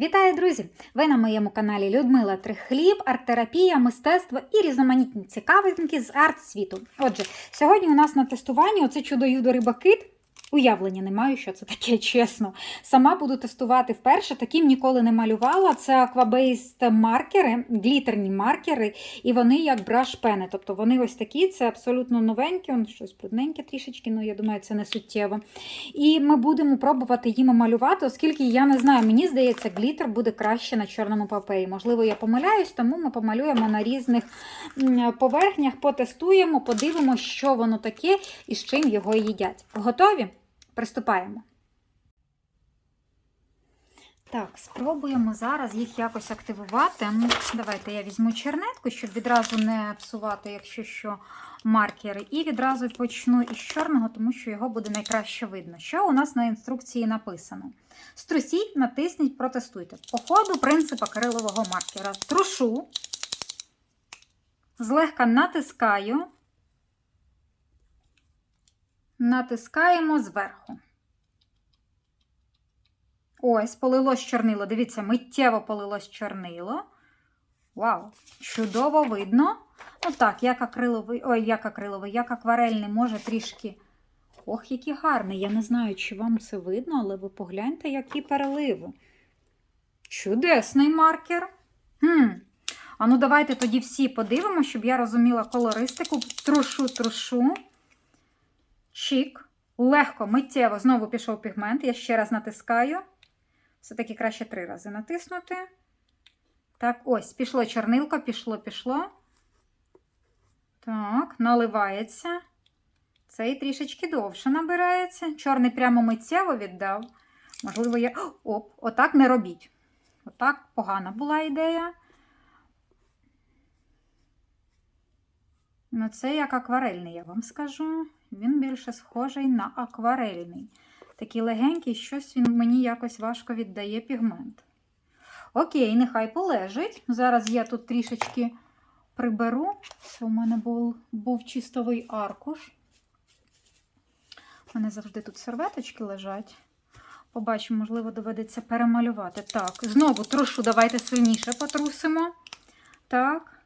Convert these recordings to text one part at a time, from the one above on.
Вітаю, друзі! Ви на моєму каналі Людмила Трихліб, арт-терапія, мистецтво і різноманітні цікавинки з арт-світу. Отже, сьогодні у нас на тестуванні оце чудо-юдо рибакит. Уявлення не маю, що це таке, чесно. Сама буду тестувати вперше, таким ніколи не малювала. Це аквабейст маркери, глітерні маркери, і вони як браш-пени. Тобто вони ось такі, це абсолютно новенькі, он щось брудненьке трішечки, ну я думаю, це не суттєво. І ми будемо пробувати їм малювати, оскільки я не знаю, мені здається, глітер буде краще на чорному папері. Можливо, я помиляюсь, тому ми помалюємо на різних поверхнях, потестуємо, подивимося, що воно таке і з чим його їдять. Готові? Приступаємо. Так, спробуємо зараз їх якось активувати. Давайте я візьму чернетку, щоб відразу не псувати, якщо що, маркери. І відразу почну із чорного, тому що його буде найкраще видно. Що у нас на інструкції написано? Струсіть, натисніть, протестуйте. По ходу принцип акрилового маркера. Трушу, злегка натискаю, натискаємо зверху. Ось, полилось чорнило. Дивіться, миттєво полилось чорнило. Вау! Чудово видно. Ну так, як акриловий, ой, як акриловий, як акварельний, може трішки. Ох, який гарний. Я не знаю, чи вам це видно, але ви погляньте, які переливи. Чудесний маркер. Хм. А ну давайте тоді всі подивимо, щоб я розуміла колористику. Трушу, трушу. Чик. Легко, миттєво знову пішов пігмент. Я ще раз натискаю. Все-таки краще три рази натиснути. Так, ось, пішло чорнилко, пішло, пішло. Так, наливається. Цей трішечки довше набирається. Чорний прямо миттєво віддав. Можливо, я. Оп, отак не робіть. Отак погана була ідея. Ну, це як акварельний, я вам скажу. Він більше схожий на акварельний. Такий легенький, щось він мені якось важко віддає пігмент. Окей, нехай полежить. Зараз я тут трішечки приберу. Це у мене був, був чистовий аркуш. У мене завжди тут серветочки лежать. Побачимо, можливо, доведеться перемалювати. Так, знову трушу, давайте сильніше потрусимо. Так.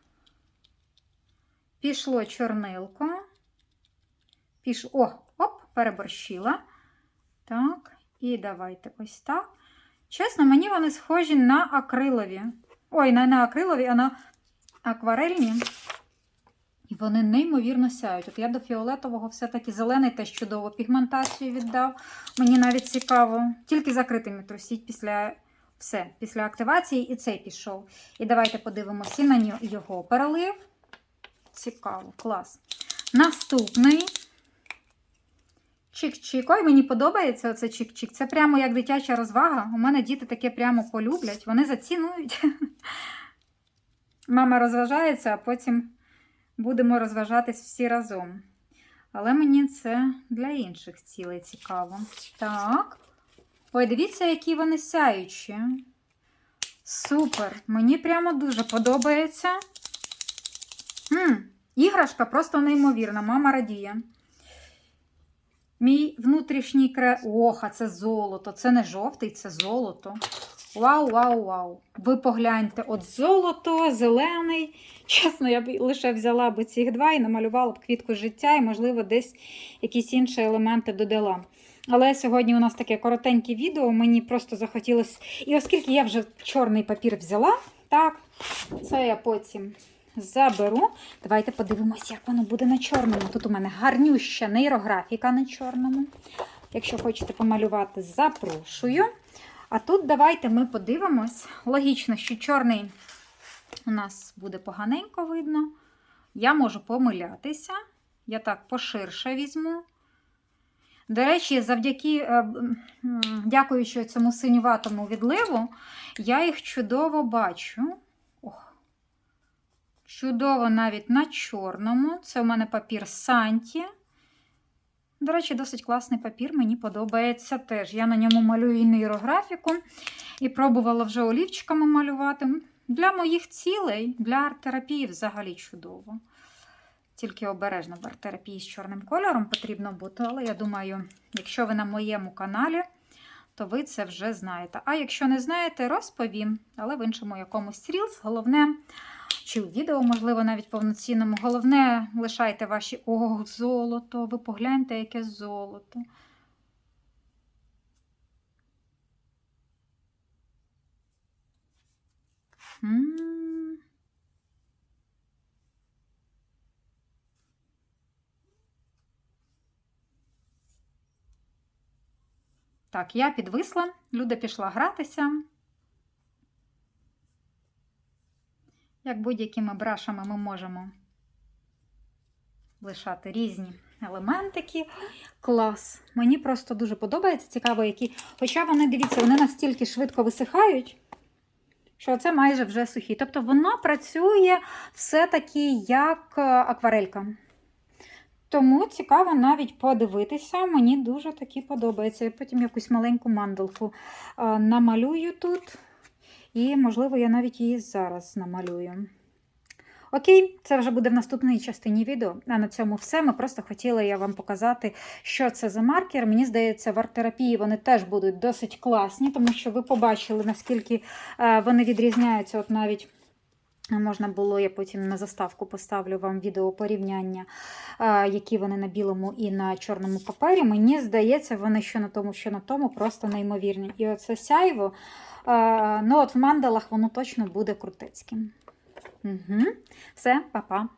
Пішло чорнилко. Пішло. О, оп, переборщила. Так, і давайте ось так. Чесно, мені вони схожі на акрилові. Ой, не на акрилові, а на акварельні. І вони неймовірно сяють. От я до фіолетового все-таки зелений теж чудово пігментацію віддав. Мені навіть цікаво. Тільки закритими трусіть після все, після активації і цей пішов. І давайте подивимося на його перелив. Цікаво, клас. Наступний. Чик-чик. Ой, мені подобається оце чик-чик. Це прямо як дитяча розвага. У мене діти таке прямо полюблять, вони зацінують. Мама розважається, а потім будемо розважатись всі разом. Але мені це для інших цілей цікаво. Так. Ой, дивіться, які вони сяючі. Супер! Мені прямо дуже подобається. М, іграшка просто неймовірна. Мама радіє. Мій внутрішній кре. Ох, а це золото. Це не жовтий, це золото. Вау, вау, вау. Ви погляньте, от золото, зелений. Чесно, я б лише взяла б цих два і намалювала б квітку життя, і, можливо, десь якісь інші елементи додала. Але сьогодні у нас таке коротеньке відео, мені просто захотілося. І оскільки я вже чорний папір взяла, так, це я потім заберу. Давайте подивимося, як воно буде на чорному. Тут у мене гарнюща нейрографіка на чорному. Якщо хочете помалювати, запрошую. А тут давайте ми подивимось. Логічно, що чорний у нас буде поганенько видно. Я можу помилятися. Я так поширше візьму. До речі, завдяки, е, дякуючи цьому синюватому відливу, я їх чудово бачу. Чудово навіть на чорному. Це у мене папір Санті. До речі, досить класний папір, мені подобається теж. Я на ньому малюю і нейрографіку, і пробувала вже олівчиками малювати. Для моїх цілей, для арт-терапії взагалі чудово. Тільки обережно в арт-терапії з чорним кольором потрібно бути, але я думаю, якщо ви на моєму каналі, то ви це вже знаєте. А якщо не знаєте, розповім, але в іншому якомусь рілс. Головне, чи у відео, можливо, навіть повноцінному. Головне, лишайте ваші о, золото. Ви погляньте, яке золото. Так, я підвисла, Люда пішла гратися. Як будь-якими брашами ми можемо лишати різні елементики. Клас! Мені просто дуже подобається. Цікаво, які. Хоча вони, дивіться, вони настільки швидко висихають, що це майже вже сухі. Тобто воно працює все-таки як е, акварелька. Тому цікаво навіть подивитися. Мені дуже таки подобається. Я потім якусь маленьку мандалку е, намалюю тут. І, можливо, я навіть її зараз намалюю. Окей, це вже буде в наступній частині відео. А на цьому все. Ми просто хотіли я вам показати, що це за маркер. Мені здається, в арт-терапії вони теж будуть досить класні, тому що ви побачили, наскільки е, вони відрізняються. От навіть можна було, я потім на заставку поставлю вам відео порівняння, е, які вони на білому і на чорному папері. Мені здається, вони що на тому, що на тому просто неймовірні. І оце сяйво. е, Ну, от в мандалах воно точно буде крутецьким. Угу. Все, па-па.